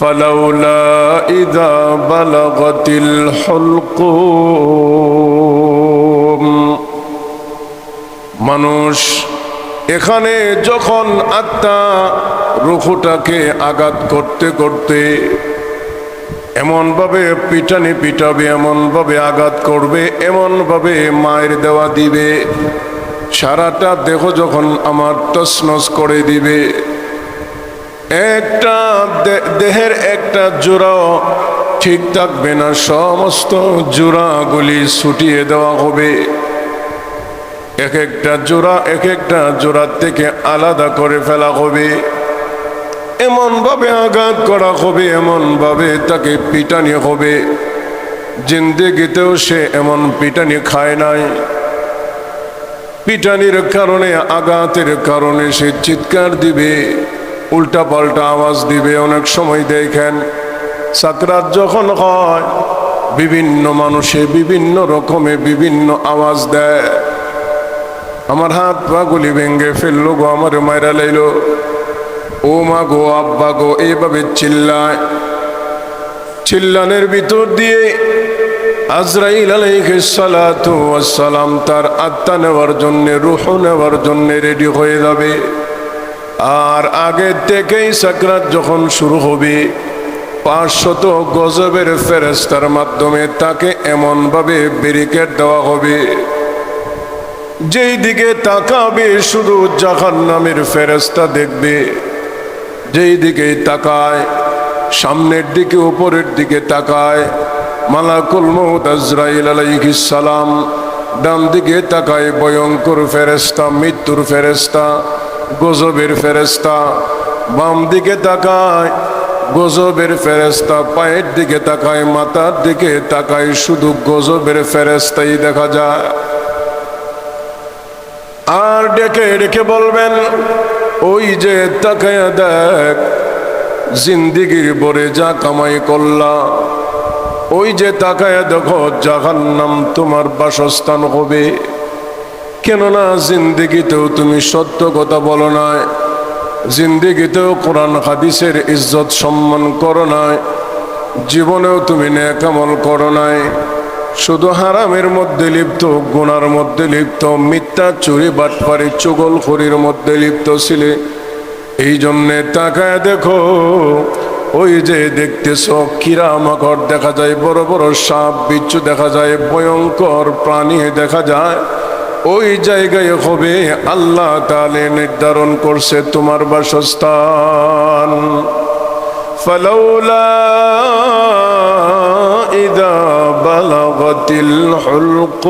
فلولا إذا بلغت الحلقوم মানুষ এখানে যখন আত্মা রুখুটাকে আঘাত করতে করতে এমনভাবে পিটানি পিটাবে এমনভাবে আঘাত করবে এমনভাবে মায়ের দেওয়া দিবে সারাটা দেহ যখন আমার তসনস করে দিবে একটা দেহের একটা জোড়াও ঠিক থাকবে না। সমস্ত জোড়াগুলি ছুটিয়ে দেওয়া হবে। এক একটা জোড়া, এক একটা জোড়ার থেকে আলাদা করে ফেলা হবে। এমন ভাবে আঘাত করা হবে এমন ভাবে তাকে পিটানি হবে। জিন্দেগিতেও সে এমন পিটানি খায় নাই। পিটানির কারণে, আঘাতের কারণে সে চিৎকার দিবে। উল্টা পাল্টা আওয়াজ দিবে, অনেক সময় দেখেন সাকরাত যখন হয়, বিভিন্ন মানুষে বিভিন্ন রকমে বিভিন্ন আওয়াজ দেয়। আমার হাত পা গুলি ভেঙ্গে ফেলল গো, আমার মায়েরা লাইলো। ও মা গো, আব্বা গো, এইভাবে চিল্লায়। চিল্লানের ভিতর দিয়ে আজরাইল ওয়াসসালাম তার আত্মা নেওয়ার জন্য, রুহ নেওয়ার জন্য রেডি হয়ে যাবে। আর আগে থেকেই সাকরাত যখন শুরু হবে, পাঁচশত গজবের ফেরেস্তার মাধ্যমে তাকে এমনভাবে ব্যারিকেড দেওয়া হবে। যেই দিকে তাকাবে শুধু জাহান নামের ফেরেস্তা দেখবে। যেই দিকে তাকায়, সামনের দিকে, উপরের দিকে তাকায়, মালাকুল মৌত আজরাইল আলাইহিস সালাম, ডান দিকে তাকায় ভয়ঙ্কর ফেরেস্তা মৃত্যুর ফেরেস্তা গজবের ফেরেস্তা বাম দিকে তাকায়, গজবের ফেরেস্তা পায়ের দিকে তাকায়, মাথার দিকে তাকায়, শুধু গজবের ফেরেস্তাই দেখা যায়। আর ডেকে ডেকে বলবেন, ওই যে তাকায়া দেখ, জিন্দিগির বরে যা কামাই করলা, ওই যে তাকায় দেখো, জাহান্নাম তোমার বাসস্থান হবে। কেননা জিন্দিগিতেও তুমি সত্য কথা বলো নাই। জিন্দিগিতেও কোরআন হাদিসের ইজ্জত সম্মান করো নাই। জীবনেও তুমি নেকামল করো নাই। শুধু হারামের মধ্যে লিপ্ত, গুনার মধ্যে লিপ্ত, মিথ্যা চুরি, বাটপারি, চুগল খড়ির মধ্যে লিপ্ত ছিলে। এই জন্যে তাকায় দেখো, ওই যে দেখতেছ কিরা মাকড় দেখা যায়, বড় বড় সাপ, বিচ্ছু দেখা যায়, ভয়ঙ্কর প্রাণী দেখা যায়। ওই জায়গায় হবে আল্লাহ তালে নির্ধারণ করছে তোমার বাসস্থান فلولا إذا بلغت الحلقوم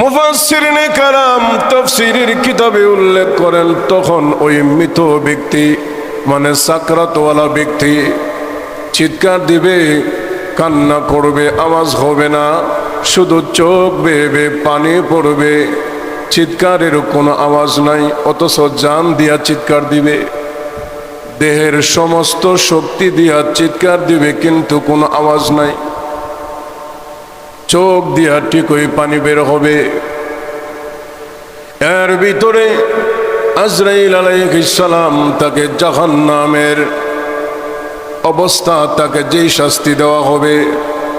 মুফাসসিরিনে কালাম তাফসীরের কিতাবে উল্লেখ করেন তখন ওই মৃত ব্যক্তি মানে সাকরাতওয়ালা ব্যক্তি চিৎকার দিবে কান্না করবে, আওয়াজ হবে না। শুধু চোখ বেবে পানি পড়বে। চিৎকারের কোনো আওয়াজ নাই, অথচ জান দিয়া চিৎকার দিবে। দেহের সমস্ত শক্তি দিয়া চিৎকার দিবে, কিন্তু কোনো আওয়াজ নাই। চোখ দিয়া ঠিকই পানি বের হবে। এর ভিতরে আজরাইল আলাইহিসসালাম তাকে জাহান্নামের অবস্থা, তাকে যেই শাস্তি দেওয়া হবে,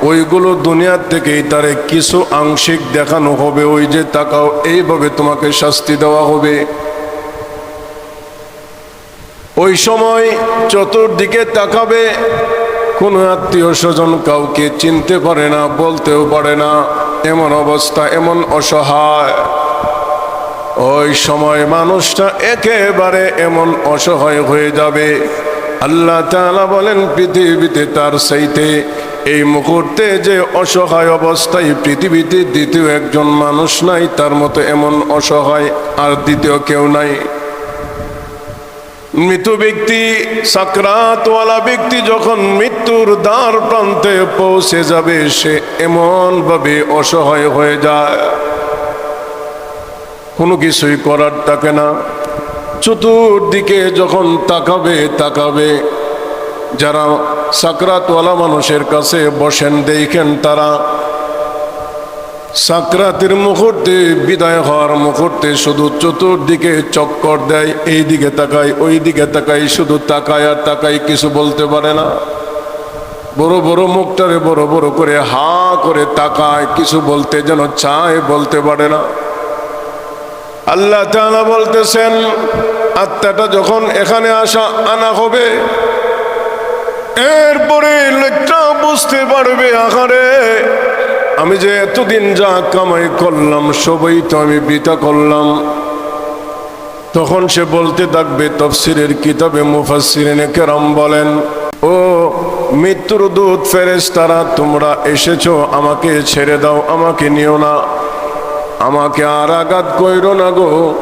ওইগুলো দুনিয়ার থেকেই তারে কিছু আংশিক দেখানো হবে। ওই যে তাকাও, এইভাবে তোমাকে শাস্তি দেওয়া হবে। ওই সময় চতুর্দিকে তাকাবে, কোনো আত্মীয় স্বজন কাউকে চিনতে পারে না, বলতেও পারে না, এমন অবস্থা, এমন অসহায়। ওই সময় মানুষটা একেবারে এমন অসহায় হয়ে যাবে। আল্লাহ তালা বলেন, পৃথিবীতে তার সাইতে এই মুহূর্তে যে অসহায় অবস্থায় পৃথিবীতে দ্বিতীয় একজন মানুষ নাই, তার মতো এমন অসহায় আর দ্বিতীয় কেউ নাই। মৃত ব্যক্তি, সাকরাতওয়ালা ব্যক্তি যখন মৃত্যুর দ্বার প্রান্তে পৌঁছে যাবে, সে এমনভাবে অসহায় হয়ে যায়। কোনো কিছুই করার থাকে না। চতুর্দিকে যখন তাকাবে তাকাবে। যারা সাকরাতওয়ালা মানুষের কাছে বসেন, দেখেন তারা সাকরাতের মুহূর্তে, বিদায় হওয়ার মুহূর্তে শুধু চতুর্দিকে চক্কর দেয় এই দিকে তাকায় ওই দিকে তাকাই শুধু তাকায় আর তাকাই কিছু বলতে পারে না। বড় বড় মুখটারে বড় বড় করে হা করে তাকায়, কিছু বলতে যেন চায়, বলতে পারে না। আল্লাহ তাআলা বলতেছেন, আত্মাটা যখন এখানে আসা আনা হবে, এরপরে লোকটা বুঝতে পারবে, আহারে, আমি যে এতদিন যা কামাই করলাম, সবই তো আমি বিতা করলাম। তখন সে বলতে থাকবে, তফসিরের কিতাবে মুফাসসিরিনে কেরাম বলেন, ও মৃত্যুর দূত ফেরেস তারা তোমরা এসেছ, আমাকে ছেড়ে দাও, আমাকে নিও না। আমাকে আর আঘাত কইরো না গো।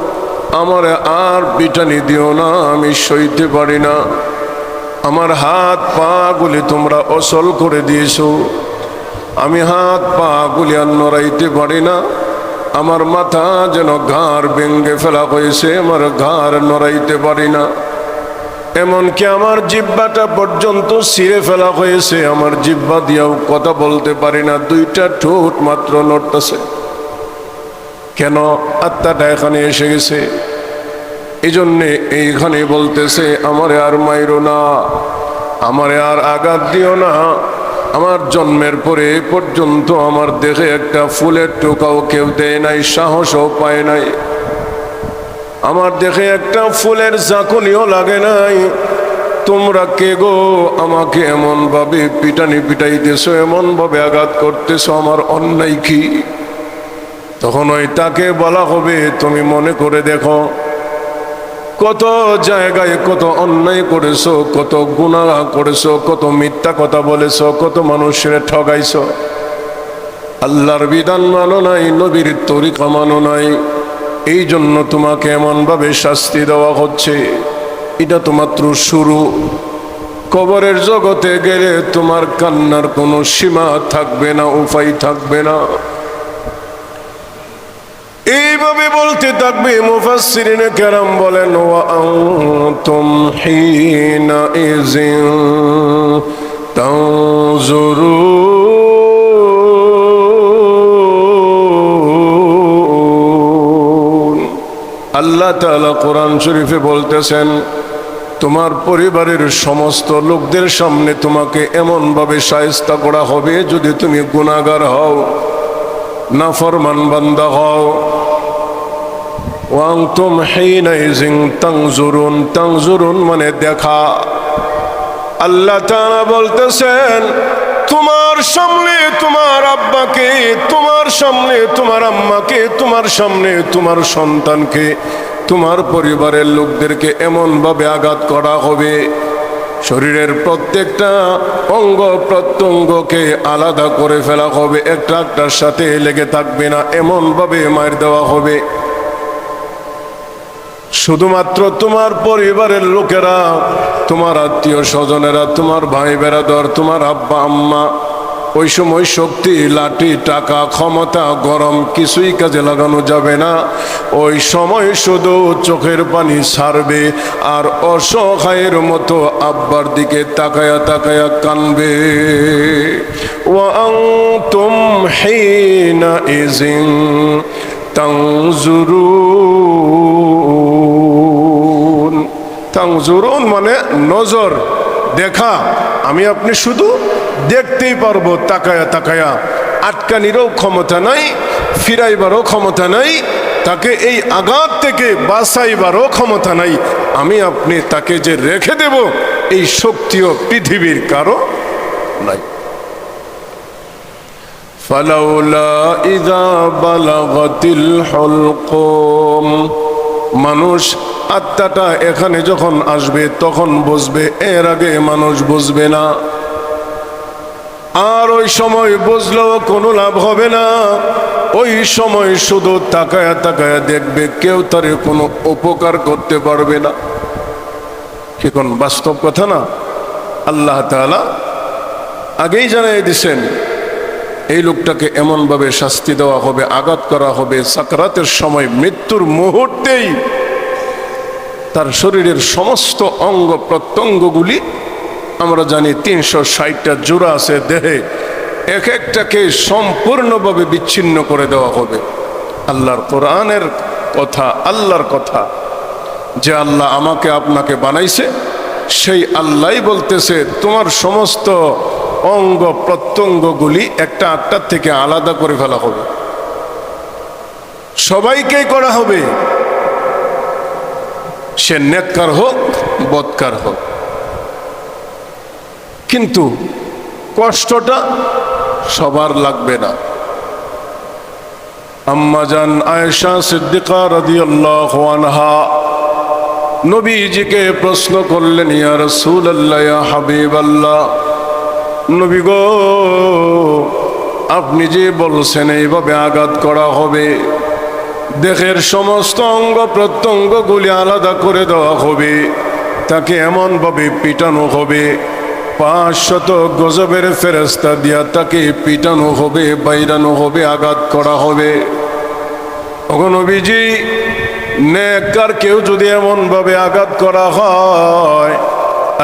আমার আর পিটানি দিও না, আমি সইতে পারি না। আমার হাত পা গুলি তোমরা অসল করে দিয়েছ। আমি হাত পা গুলি আর নড়াইতে পারি না। আমার মাথা যেন ঘাড় ভেঙ্গে ফেলা হয়েছে, আমার ঘাড় নড়াইতে পারি না। এমনকি আমার জিব্বাটা পর্যন্ত ছিঁড়ে ফেলা হয়েছে, আমার জিব্বা দিয়েও কথা বলতে পারি না। দুইটা ঠোঁট মাত্র নড়তেছে। কেন আত্মাটা এখানে এসে গেছে? এই জন্যে এইখানে বলতেছে, আমারে আর মাইরো না, আমারে আর আঘাত দিও না। আমার জন্মের পরে পর্যন্ত আমার দেখে একটা ফুলের টোকাও কেউ দেয় নাই, সাহসও পায় নাই। আমার দেখে একটা ফুলের জাকুনিও লাগে নাই। তোমরা কে গো আমাকে এমন ভাবে পিটানি পিটাইতেছো এমন ভাবে আঘাত করতেছো? আমার অন্যায় কি? তখন ওই তাকে বলা হবে, তুমি মনে করে দেখো কত জায়গায় কত অন্যায় করেছ, কত গুণা করেছ, কত মিথ্যা কথা বলেছ, কত মানুষের ঠগাইছো। আল্লাহর বিধান মানো নাই, নবীর তরিকা মানো নাই। এই জন্য তোমাকে এমনভাবে শাস্তি দেওয়া হচ্ছে। এটা তো মাত্র শুরু। কবরের জগতে গেলে তোমার কান্নার কোনো সীমা থাকবে না, উপায় থাকবে না। এইভাবে বলতে থাকবে মুফাসসিরিনে কেরাম বলেন, ওয়া আনতুম হিনা ইযিন তানজুরুন। আল্লাহ তাআলা কোরআন শরীফে বলতেছেন, তোমার পরিবারের সমস্ত লোকদের সামনে তোমাকে এমনভাবে সায়স্তা করা হবে যদি তুমি গুণাগার হও না ফরমান বান্দা হও। ওয়াংতুম হিনাইজিং তাংজুরুন তাংজুরুন মানে দেখা। আল্লাহ তাআলা বলতেছেন, তোমার সামনে তোমার আব্বাকে, তোমার সামনে তোমার আম্মাকে, তোমার সামনে তোমার সন্তানকে, তোমার পরিবারের লোকদেরকে এমনভাবে আঘাত করা হবে। শরীরের প্রত্যেকটা অঙ্গ প্রত্যঙ্গকে আলাদা করে ফেলা হবে, একটা একটার সাথে লেগে থাকবে না, এমনভাবে মার দেওয়া হবে। শুধুমাত্র তোমার পরিবারের লোকেরা, তোমার আত্মীয় স্বজনেরা, তোমার ভাই বেড়াদর তোমার আব্বা, আম্মা, ওই সময় শক্তি, লাঠি, টাকা, ক্ষমতা, গরম, কিছুই কাজে লাগানো যাবে না। ওই সময় শুধু চোখের পানি ছাড়বে আর অসহায়ের মতো আব্বার দিকে তাকায়া তাকায়া কানবে। ওয়াং হিনা ইজিং তাংজুরুন তাংজুরুন মানে নজর, দেখা। আমি আপনি শুধু দেখতেই পারব, তাকায়া তাকায়া। আটকানিরও ক্ষমতা নাই, ফিরাইবারও ক্ষমতা নাই, তাকে এই আঘাত থেকে বাঁচাইবারও ক্ষমতা নাই। আমি আপনি তাকে যে রেখে দেব, এই শক্তিও পৃথিবীর কারও নাই। মানুষ আত্মাটা এখানে যখন আসবে, তখন বুঝবে, এর আগে মানুষ বুঝবে না। আর ওই সময় বুঝলেও কোনো লাভ হবে না। ওই সময় শুধু তাকায়া তাকায়া দেখবে, কেউ তার কোনো উপকার করতে পারবে না। কি কোন বাস্তব কথা না? আল্লাহ তাআলা আগেই জানাই দিছেন, এই লোকটাকে এমনভাবে শাস্তি দেওয়া হবে, আঘাত করা হবে, সাকরাতের সময় মৃত্যুর মুহূর্তেই তার শরীরের সমস্ত অঙ্গ প্রত্যঙ্গগুলি, আমরা জানি তিনশো ষাটটা জোড়া আছে দেহে, এক একটাকে সম্পূর্ণভাবে বিচ্ছিন্ন করে দেওয়া হবে। আল্লাহর কোরআনের কথা, আল্লাহর কথা। যে আল্লাহ আমাকে আপনাকে বানাইছে, সেই আল্লাহ বলতেছে, তোমার সমস্ত অঙ্গ প্রত্যঙ্গগুলি একটা আটটার থেকে আলাদা করে ফেলা হবে। সবাইকেই করা হবে। সে নেককার হোক, বৎকার হোক। কিন্তু কষ্টটা সবার লাগবে না। আম্মাজান আয়েশা সিদ্দিকা রাদিয়াল্লাহু আনহা নবীজিকে প্রশ্ন করলেন, ইয়া রাসূলুল্লাহ, ইয়া হাবিবাল্লাহ, নবী গো, আপনি যে বলছেন, এইভাবে আঘাত করা হবে? দেহের সমস্ত অঙ্গ প্রত্যঙ্গগুলি আলাদা করে দেওয়া হবে। তাকে এমনভাবে পিটানো হবে। পাঁচশত গজবের ফেরস্তা দিয়া তাকে পিটানো হবে, বাইরানো হবে, আঘাত করা হবে। নবীজি, নেককার কেউ যদি এমনভাবে আঘাত করা হয়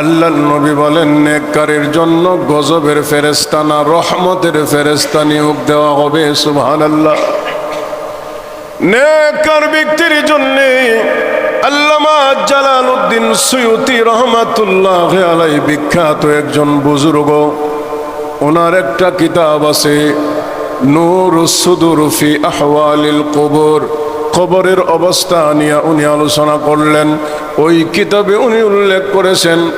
আল্লাহ নবী বলেন, নেককারের জন্য গজবের ফেরেস্তা না রহমতের ফেরেস্তা নিয়োগ দেওয়া হবে সুবহান আল্লাহ নেককার ব্যক্তির জন্যে আল্লামা জালাল উদ্দিন সৈয়দি রহমাতুল্লাহ আলাই বিখ্যাত একজন বুজুর্গ। ওনার একটা কিতাব আছে, নূর সুদুরফি আহওয়ালিল কবর। কবরের অবস্থা নিয়ে উনি আলোচনা করলেন। ওই কিতাবে উনি উল্লেখ করেছেন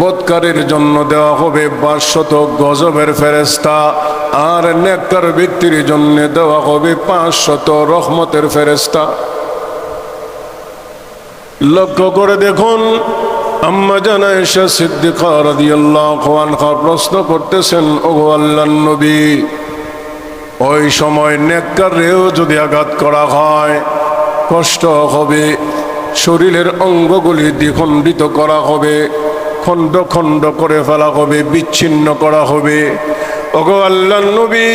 বৎকারের জন্য দেওয়া হবে বাশত গজবের ফেরেস্তা আর নেককার ব্যক্তির জন্য দেওয়া হবে পাঁচশত রহমতের ফেরেস্তা লক্ষ্য করে দেখুন, আম্মা জানা এসে সিদ্দিকা রাদিয়াল্লাহু প্রশ্ন করতেছেন ও আল্লাহ নবী, ওই সময় নেককারেও যদি আঘাত করা হয়, কষ্ট হবে, শরীরের অঙ্গগুলি দ্বিখণ্ডিত করা হবে খণ্ড খণ্ড করে ফেলা হবে, বিচ্ছিন্ন করা হবে। ওগো আল্লাহ নবী,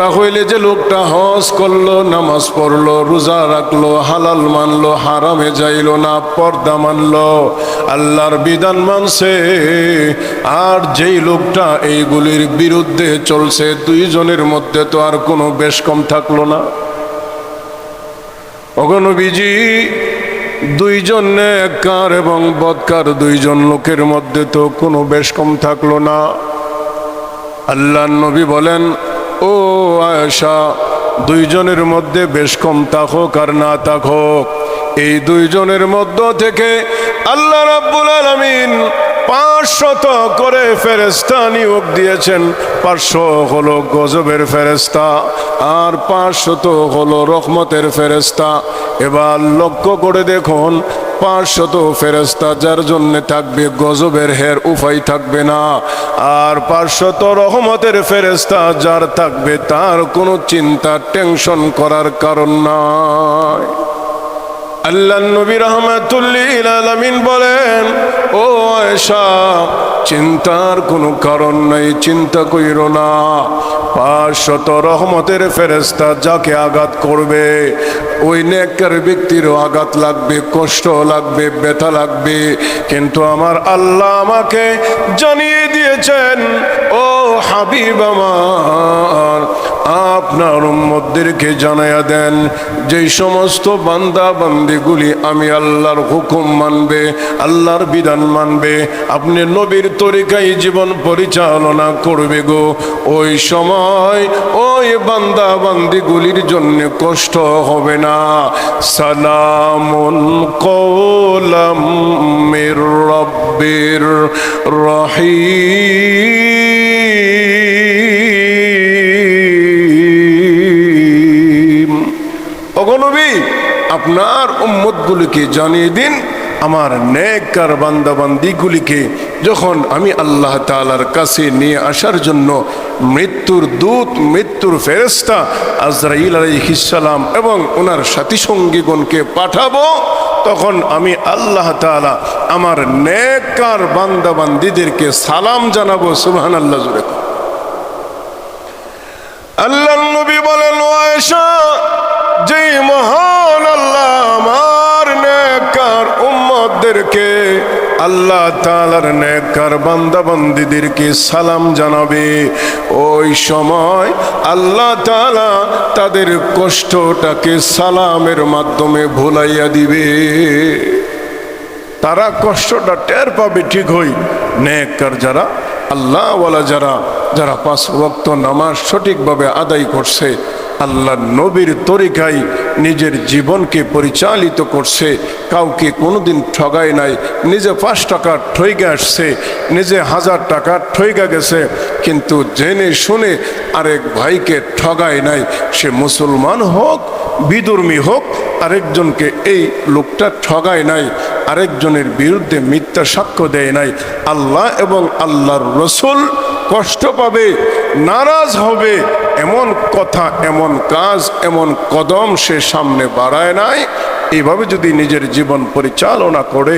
তাহলে যে লোকটা হজ করল, নামাজ পড়ল, রোজা রাখল, হালাল মানলো, হারামে যাইলো না, পর্দা মানলো, আল্লাহর বিধান মানছে। আর যেই লোকটা এইগুলির বিরুদ্ধে চলছে, দুইজনের মধ্যে তো আর কোনো বেশ কম থাকল না। অগণবিজি দুইজন নেককার এবং বদকার দুইজন লোকের মধ্যে তো কোনো বেশ কম থাকল না। আল্লাহ নবী বলেন, ও আয়সা দুইজনের মধ্যে বেশ কম থাকুক আর না থাকুক। এই দুইজনের মধ্য থেকে আল্লাহ রাব্বুল আলামিন পাঁচশত করে ফেরেস্তা নিয়োগ দিয়েছেন, পাঁচশো হলো গজবের ফেরেস্তা আর পাঁচশত হলো রহমতের ফেরেস্তা এবার লক্ষ্য করে দেখুন, পাঁচশত ফেরেস্তা যার জন্য থাকবে গজবের হের উপাই থাকবে না, আর পাঁচশত রহমতের ফেরেস্তা যার থাকবে তার কোনো চিন্তা, টেনশন করার কারণ নাই। আল্লাহ নবী রহমাতুল্লিল আলমিন বলেন, ও আয়সা চিন্তার কোনো কারণ নাই, চিন্তা কইর না। পাঁচশত রহমতের ফেরেস্তা যাকে আঘাত করবে, ওই নেককার ব্যক্তিরও আঘাত লাগবে কষ্ট লাগবে, ব্যথা লাগবে। কিন্তু আমার আল্লাহ আমাকে জানিয়ে দিয়েছেন, ও হাবিব আমার আপনার উম্মতদেরকে জানাইয়া দেন, যেই সমস্ত বান্দা বান্দিগুলি আমি আল্লাহর হুকুম মানবে, আল্লাহর বিধান মানবে, আপনি নবীর তরিকায় জীবন পরিচালনা করবে গো। ওই সময় ওই বান্দা বান্দিগুলির জন্য কষ্ট হবে না। সালামুন কৌলাম রব্বির রহিম। আপনার উম্মতগুলিকে জানিয়ে দিন, আমার নেককার বান্দাবান্দিগুলিকে যখন আমি আল্লাহ তালার কাছে নিয়ে আসার জন্য মৃত্যুর দূত, মৃত্যুর ফেরেস্তা আজরাইল আলাইহিসালাম এবং ওনার সাথী সঙ্গীগণকে পাঠাবো, তখন আমি আল্লাহ তালা আমার নেককার বান্দাবান্দিদেরকে সালাম জানাব সুবহান আল্লাহ জুড়ে আল্লাহ নেককার তালার নেকর বান্দাবান্দিদেরকে সালাম জানাবে। ওই সময় আল্লাহ তালা তাদের কষ্টটাকে সালামের মাধ্যমে ভুলাইয়া দিবে। তারা কষ্টটা টের পাবে ঠিক হই নেকর যারা, আল্লাহওয়ালা যারা যারা পাঁচ ওয়াক্ত নামাজ সঠিকভাবে আদায় করছে আল্লাহ নবীর তরিকায় নিজের জীবনকে পরিচালিত করছে। কাউকে কোনোদিন ঠগায় নাই। নিজে পাঁচ টাকা ঠইগে আসছে। নিজে হাজার টাকা ঠইগা গেছে। কিন্তু জেনে শুনে আরেক ভাইকে ঠগায় নাই। সে মুসলমান হোক, বিদুর্মী হোক আরেকজনকে এই লোকটা ঠগায় নাই, আরেকজনের বিরুদ্ধে মিথ্যা সাক্ষ্য দেয় নাই। আল্লাহ এবং আল্লাহর রসুল কষ্ট পাবে, নারাজ হবে। এমন কথা, এমন কাজ, এমন কদম সে সামনে বাড়ায় নাই। এইভাবে যদি নিজের জীবন পরিচালনা করে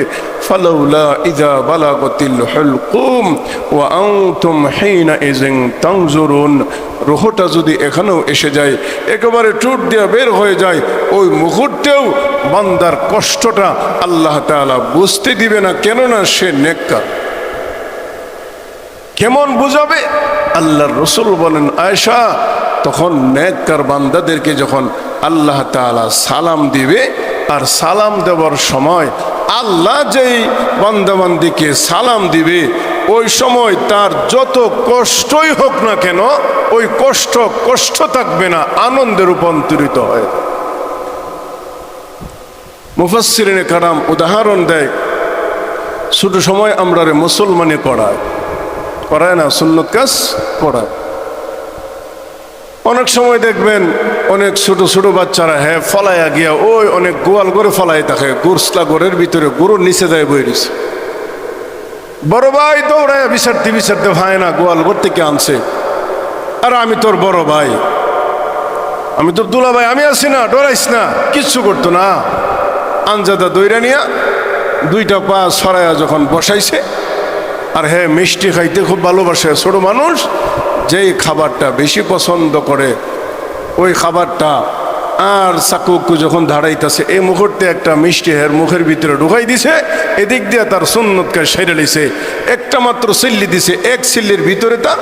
তানজুরুন। রুহটা যদি এখানেও এসে যায়, একেবারে টুট দিয়ে বের হয়ে যায়, ওই মুহূর্তেও বান্দার কষ্টটা আল্লাহ তাআলা বুঝতে দিবে না, কেননা সে নেককার। কেমন বুঝাবে? আল্লাহর রসুল বলেন আয়সা তখন নেককার বান্দাদেরকে যখন আল্লাহ তাআলা সালাম দিবে আর সালাম দেওয়ার সময় আল্লাহ যেই বান্দাবান্দিকে সালাম দিবে, ওই সময় তার যত কষ্টই হোক না কেন, ওই কষ্ট কষ্ট থাকবে না, আনন্দে রূপান্তরিত হয়। মুফাসসিরিনে কারাম উদাহরণ দেয়, ছোট সময় আমরা মুসলমানে করায় করায় না, সুন্নত কাজ করায় অনেক সময় দেখবেন অনেক ছোট ছোট বাচ্চারা হ্যাঁ ফলাইয়া গিয়া ওই অনেক গোয়াল করে ফলাই থাকে, গুরসলা গোরের ভিতরে গরুর নিচে দেয় বই দিছে বড় ভাই দৌড়ায় বিচারতে বিচারতে ভাই না, গোয়াল ঘর থেকে আনছে। আর আমি তোর বড় ভাই, আমি তোর দুলা ভাই, আমি আছি না, ডরাইস না, কিচ্ছু করতো না। আনজাদা দইরা নিয়া দুইটা পা সরাইয়া যখন বসাইছে, আর হ্যাঁ মিষ্টি খাইতে খুব ভালোবাসে ছোট মানুষ খাবারটা বেশি পছন্দ করে, ওই খাবারটা আর চাকুকু যখন দাঁড়াইতেছে এই মুহূর্তে একটা মিষ্টি হের মুখের ভিতরে ঢুকাই দিছে, এদিক দিয়ে তার সুন্নতকে সেরে লিছে একটা মাত্র সিল্লি দিছে, এক সিল্লির ভিতরে তার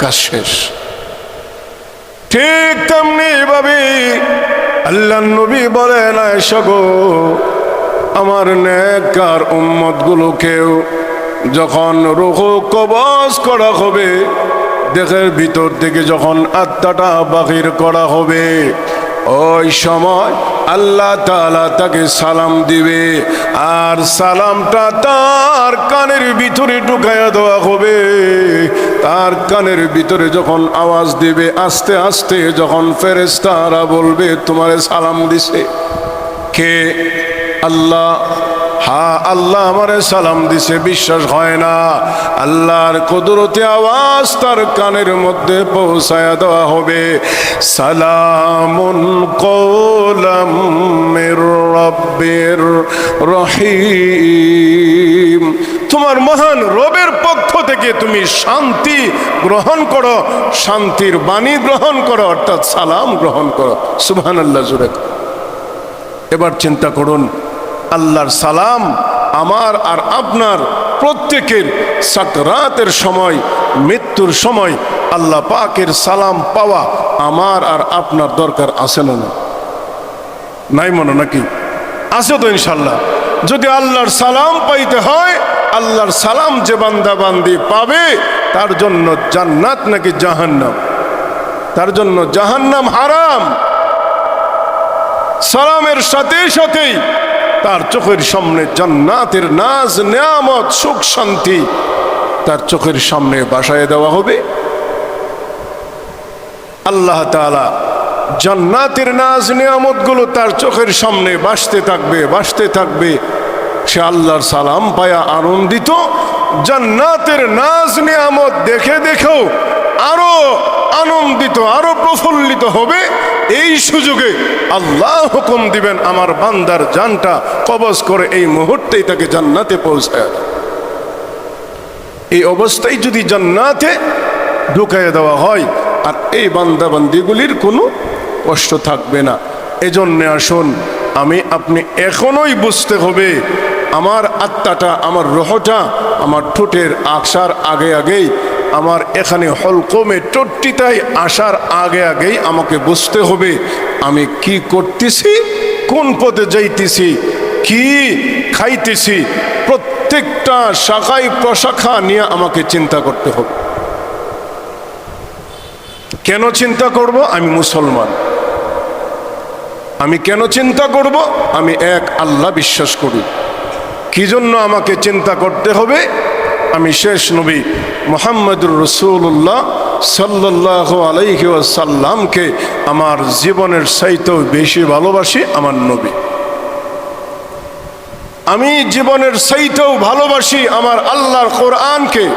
কাজ শেষ। ঠিক তেমনি ভাবে আল্লাহ নবী বলেন গো, আমার নেকার উম্মত গুলোকেও যখন রুহ কবজ করা হবে দেহের ভিতর থেকে যখন আত্মাটা বাহির করা হবে, ওই সময় আল্লাহ তাআলা তাকে সালাম দিবে। আর সালামটা তার কানের ভিতরে ঢুকাইয়া দেওয়া হবে। তার কানের ভিতরে যখন আওয়াজ দিবে, আস্তে আস্তে যখন ফেরেস্তারা বলবে, তোমারে সালাম দিছে কে? আল্লাহ হা আল্লাহ আমারে সালাম দিছে, বিশ্বাস হয় না। আল্লাহর কুদরতে আওয়াজ তার কানের মধ্যে পৌঁছায়া দেওয়া হবে। সালামুন কৌলাম রহিম। তোমার মহান রবের পক্ষ থেকে তুমি শান্তি গ্রহণ করো, শান্তির বাণী গ্রহণ করো, অর্থাৎ সালাম গ্রহণ করো। সুবহান আল্লাহ জুড়ে এবার চিন্তা করুন আল্লাহর সালাম আমার আর আপনার প্রত্যেকের সাকরাতের সময়, মৃত্যুর সময় আল্লাহ পাকের সালাম পাওয়া আমার আর আপনার দরকার আছে না? নাই? মনে নাকি? আছে তো ইনশাল্লাহ যদি আল্লাহর সালাম পাইতে হয়, আল্লাহর সালাম যে বান্দা বান্দি পাবে, তার জন্য জান্নাত নাকি জাহান্নাম? তার জন্য জাহান্নাম হারাম। সালামের সাথে সাথেই তার চোখের সামনে জান্নাতের নাজ, নিয়ামত, সুখ, শান্তি তার চোখের সামনে বাসায় দেওয়া হবে। আল্লাহ তাআলা জান্নাতের নাজ নিয়ামতগুলো তার চোখের সামনে বাসতে থাকবে বাসতে থাকবে। সে আল্লাহর সালাম পায়া আনন্দিত। জান্নাতের নাজ, নিয়ামত দেখে দেখেও আরও আনন্দিত, আরও প্রফুল্লিত হবে। এই সুযোগে আল্লাহ হুকুম দিবেন আমার বান্দার জানটা কবজ করে এই মুহূর্তেই তাকে জান্নাতে পৌঁছায় এই অবস্থায় যদি জান্নাতে ঢুকাইয়ে দেওয়া হয়, আর এই বান্দাবান্দিগুলির কোনো কষ্ট থাকবে না। এজন্যে আসুন, আমি আপনি এখনোই বুঝতে হবে, আমার আত্মাটা, আমার রহটা, আমার ঠোঁটের আসার আগে আগেই আমার এখানে হলকমে টট্টিটাই আসার আগে আগেই আমাকে বুঝতে হবে, আমি কি করতেছি, কোন পথে যাইতেছি, কি খাইতেছি, প্রত্যেকটা শাখায় প্রশাখা নিয়ে আমাকে চিন্তা করতে হবে। কেন চিন্তা করব? আমি মুসলমান। আমি কেন চিন্তা করব? আমি এক আল্লাহ বিশ্বাস করি। কি জন্য আমাকে চিন্তা করতে হবে? আমি শেষ নবী। মোহাম্মদুর রসুল্লাহ সাল্লাহ আলাইহি সাল্লামকে আমার জীবনের চাইতেও বেশি ভালোবাসি আমার নবী। আমি জীবনের চাইতেও ভালোবাসি আমার আল্লাহর কোরআনকে।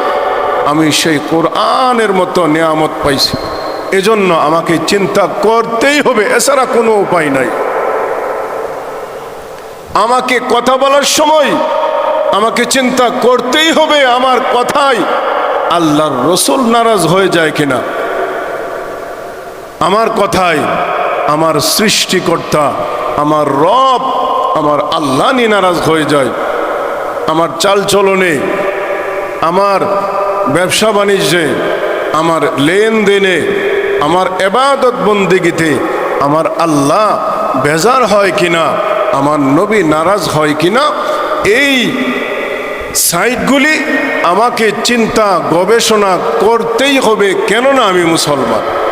আমি সেই কোরআনের মতো নিয়ামত পাইছি। এজন্য আমাকে চিন্তা করতেই হবে, এছাড়া কোনো উপায় নাই। আমাকে কথা বলার সময় আমাকে চিন্তা করতেই হবে আমার কথাই আল্লাহর রসুল নারাজ হয়ে যায় কিনা? আমার কথাই, আমার সৃষ্টিকর্তা, আমার রব, আমার আল্লাহ নি নারাজ হয়ে যায়। আমার চালচলনে, আমার ব্যবসা বাণিজ্যে, আমার লেনদেনে, আমার এবাদত বন্দিগিতে, আমার আল্লাহ বেজার হয় কিনা, আমার নবী নারাজ হয় কিনা, এই সাইটগুলি আমাকে চিন্তা গবেষণা করতেই হবে। কেননা আমি মুসলমান।